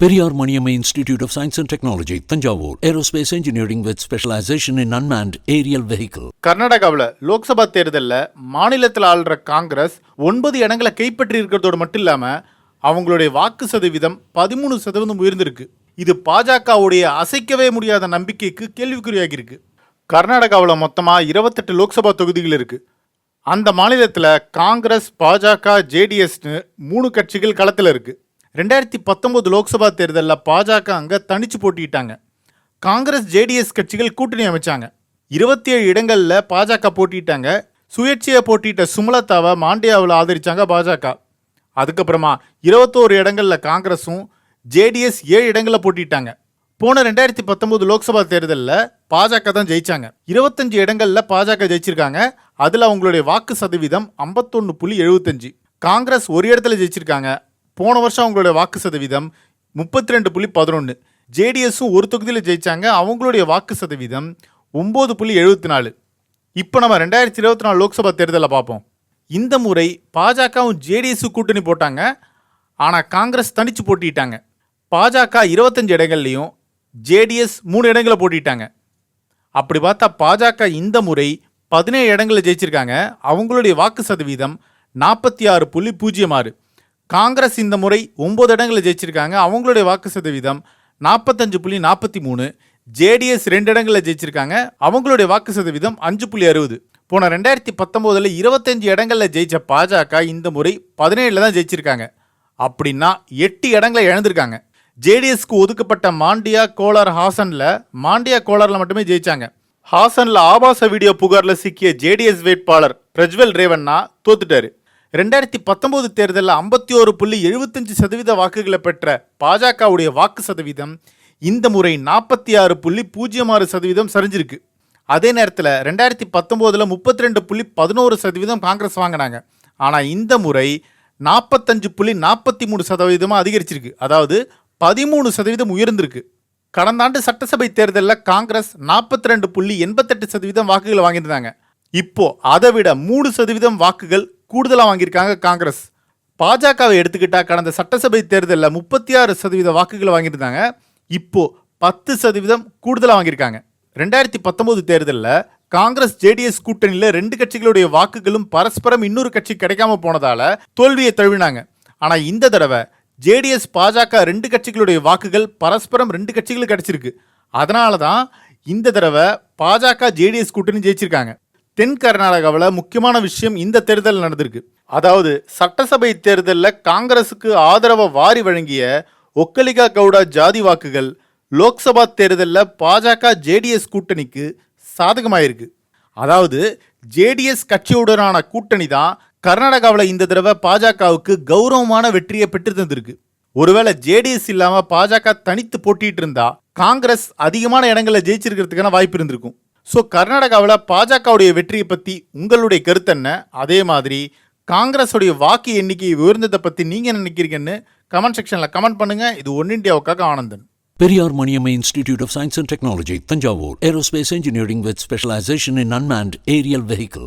Periyar Maniammai institute of science and technology Thanjavur. Aerospace engineering with specialisation in unmanned aerial vehicle கர்நாடகாவில் லோக்சபா தேர்தலில் மாநிலத்தில் ஆள்ற காங்கிரஸ் ஒன்பது இடங்களை கைப்பற்றி இருக்கிறதோடு மட்டும் இல்லாமல் அவங்களுடைய வாக்கு சதவீதம் பதிமூணு சதவீதம் உயர்ந்திருக்கு. இது பாஜகவுடைய அசைக்கவே முடியாத நம்பிக்கைக்கு கேள்விக்குறியாகியிருக்கு கர்நாடகாவில் மொத்தமாக இருபத்தெட்டு லோக்சபா தொகுதிகள் இருக்குது அந்த மாநிலத்தில் காங்கிரஸ் பாஜக ஜேடிஎஸ்னு மூணு கட்சிகள் களத்தில் இருக்குது ரெண்டாயிரத்தி பத்தொம்போது லோக்சபா தேர்தலில் பாஜக அங்கே தனிச்சு போட்டிட்டாங்க காங்கிரஸ் ஜேடிஎஸ் கட்சிகள் கூட்டணி அமைச்சாங்க. இருபத்தி ஏழு இடங்களில் பாஜக போட்டிட்டாங்க சுயேட்சையை போட்டியிட்ட சுமலதாவை மாண்டியாவில் ஆதரித்தாங்க பாஜக. அதுக்கப்புறமா இருபத்தோரு இடங்களில் காங்கிரஸும் ஜேடிஎஸ் ஏழு இடங்களில் போட்டிட்டாங்க போன ரெண்டாயிரத்தி பத்தொம்போது லோக்சபா தேர்தலில் பாஜக தான் ஜெயிச்சாங்க. இருபத்தஞ்சு இடங்களில் பாஜக ஜெயிச்சிருக்காங்க. அதில் அவங்களுடைய வாக்கு சதவீதம் ஐம்பத்தொன்று புள்ளி எழுபத்தஞ்சு காங்கிரஸ் ஒரு இடத்துல ஜெயிச்சிருக்காங்க. போன வருஷம் அவங்களுடைய வாக்கு சதவீதம் முப்பத்தி ரெண்டு புள்ளி பதினொன்று ஜேடிஎஸும் ஒரு தொகுதியில் ஜெயித்தாங்க அவங்களுடைய வாக்கு சதவீதம் ஒம்பது புள்ளி எழுபத்தி நாலு. இப்போ நம்ம ரெண்டாயிரத்தி இருபத்தி நாலு லோக்சபா தேர்தலில் பார்ப்போம். இந்த முறை பாஜகவும் ஜேடிஎஸும் கூட்டணி போட்டாங்க. ஆனால் காங்கிரஸ் தனித்து போட்டிட்டாங்க. பாஜக இருபத்தஞ்சு இடங்கள்லையும் ஜேடிஎஸ் மூணு இடங்களை போட்டிட்டாங்க. அப்படி பார்த்தா பாஜக இந்த முறை பதினேழு இடங்களில் ஜெயிச்சிருக்காங்க. அவங்களுடைய வாக்கு சதவீதம் நாற்பத்தி ஆறு புள்ளி பூஜ்ஜியம் ஆறு. காங்கிரஸ் இந்த முறை ஒம்பது இடங்களில் ஜெயிச்சிருக்காங்க. அவங்களுடைய வாக்கு சதவீதம் நாற்பத்தஞ்சு புள்ளி நாற்பத்தி மூணு. ஜேடிஎஸ் ரெண்டு இடங்களில் ஜெயிச்சிருக்காங்க. அவங்களுடைய வாக்கு சதவீதம் அஞ்சு புள்ளி அறுபது. போன ரெண்டாயிரத்தி பத்தொம்போதில் இருபத்தஞ்சு இடங்களில் ஜெயித்த பாஜக இந்த முறை பதினேழில் தான் ஜெயிச்சிருக்காங்க. அப்படின்னா எட்டு இடங்களை இழந்திருக்காங்க. ஜேடிஎஸ்க்கு ஒதுக்கப்பட்ட மாண்டியா கோலார் ஹாசனில் மாண்டியா கோலாரில் மட்டுமே ஜெயிச்சாங்க. ஹாசனில் ஆபாச வீடியோ புகாரில் சிக்கிய ஜேடிஎஸ் வேட்பாளர் பிரஜ்வல் ரேவண்ணா தோத்துட்டாரு. ரெண்டாயிரத்தி பத்தொம்போது தேர்தலில் ஐம்பத்தி ஒரு புள்ளி எழுபத்தஞ்சு சதவீத வாக்குகளை பெற்ற பாஜகவுடைய வாக்கு சதவீதம் இந்த முறை நாற்பத்தி ஆறு புள்ளி பூஜ்ஜியம் ஆறு சதவீதம் சரிஞ்சிருக்கு. அதே நேரத்தில் ரெண்டாயிரத்தி பத்தொம்போதில் முப்பத்தி ரெண்டு புள்ளி பதினோரு சதவீதம் காங்கிரஸ் வாங்கினாங்க. ஆனால் இந்த முறை நாற்பத்தஞ்சு புள்ளி நாற்பத்தி மூணு சதவீதமாக அதிகரிச்சிருக்கு. அதாவது பதிமூணு சதவீதம் உயர்ந்திருக்கு. கடந்த ஆண்டு சட்டசபை தேர்தலில் காங்கிரஸ் நாற்பத்தி ரெண்டு புள்ளி எண்பத்தெட்டு சதவீதம் வாக்குகளை வாங்கியிருந்தாங்க. இப்போ அதை விட மூணு சதவீதம் வாக்குகள் கூடுதலாக வாங்கியிருக்காங்க காங்கிரஸ். பாஜகவை எடுத்துக்கிட்டால் கடந்த சட்டசபை தேர்தலில் முப்பத்தி ஆறு சதவீத வாக்குகளை வாங்கியிருந்தாங்க. இப்போது பத்து சதவீதம் கூடுதலாக வாங்கியிருக்காங்க. ரெண்டாயிரத்தி பத்தொம்போது தேர்தலில் காங்கிரஸ் ஜேடிஎஸ் கூட்டணியில் ரெண்டு கட்சிகளுடைய வாக்குகளும் பரஸ்பரம் இன்னொரு கட்சி கிடைக்காம போனதால் தோல்வியை தழுவினாங்க. ஆனால் இந்த தடவை ஜேடிஎஸ் பாஜக ரெண்டு கட்சிகளுடைய வாக்குகள் பரஸ்பரம் ரெண்டு கட்சிகளுக்கு கிடச்சிருக்கு. அதனால தான் இந்த தடவை பாஜக ஜேடிஎஸ் கூட்டணி ஜெயிச்சிருக்காங்க. தென் கர்நாடகாவில் முக்கியமான விஷயம் இந்த தேர்தல் நடந்திருக்கு. அதாவது சட்டசபை தேர்தலில் காங்கிரஸுக்கு ஆதரவை வாரி வழங்கிய ஒக்கலிகா கவுடா ஜாதி வாக்குகள் லோக்சபா தேர்தலில் பாஜக ஜேடிஎஸ் கூட்டணிக்கு சாதகமாயிருக்கு. அதாவது ஜேடிஎஸ் கட்சியுடனான கூட்டணி தான் கர்நாடகாவில் இந்த தடவை பாஜகவுக்கு கௌரவமான வெற்றியை பெற்று தந்திருக்கு. ஒருவேளை ஜேடிஎஸ் இல்லாமல் பாஜக தனித்து போட்டிட்டு இருந்தா காங்கிரஸ் அதிகமான இடங்களில் ஜெயிச்சிருக்கிறதுக்கான வாய்ப்பு இருந்திருக்கும். ஸோ கர்நாடகாவில் பாஜகவுடைய வெற்றியை பற்றி உங்களுடைய கருத்து என்ன அதே மாதிரி காங்கிரஸுடைய வாக்கு எண்ணிக்கை உயர்ந்ததை பற்றி நீங்கள் என்ன நினைக்கிறீங்கன்னு கமெண்ட் செக்ஷனில் கமெண்ட் பண்ணுங்கள் இது one இண்டியாவுக்காக Anandan Periyar Maniammai institute of science and technology Thanjavur aerospace engineering with specialisation in unmanned aerial vehicle